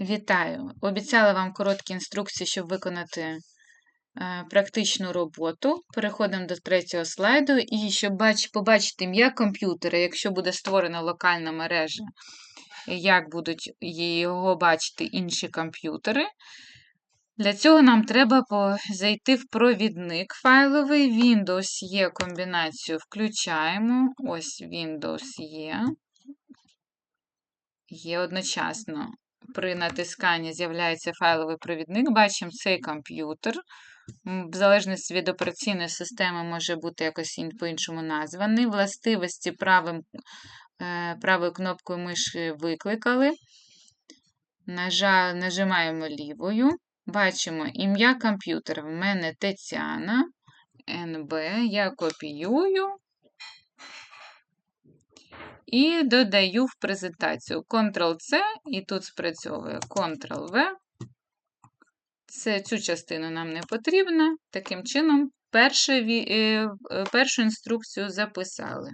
Вітаю! Обіцяла вам короткі інструкції, щоб виконати е, практичну роботу. Переходимо до третього слайду. І щоб бач, побачити ім'я комп'ютера, якщо буде створена локальна мережа, як будуть його бачити інші комп'ютери. Для цього нам треба зайти в провідник файловий. Windows є комбінацію включаємо. Ось Windows є. Є одночасно при натисканні з'являється файловий провідник. Бачимо цей комп'ютер. В залежності від операційної системи може бути якось по-іншому названий. Властивості правим, е, правою кнопкою миші викликали. Нажимаємо лівою. Бачимо ім'я комп'ютера. В мене Тетяна НБ. Я копіюю і додаю в презентацію Ctrl-C, і тут спрацьовує Ctrl-V. Цю частину нам не потрібно. Таким чином, перше, ві- е, е, першу інструкцію записали.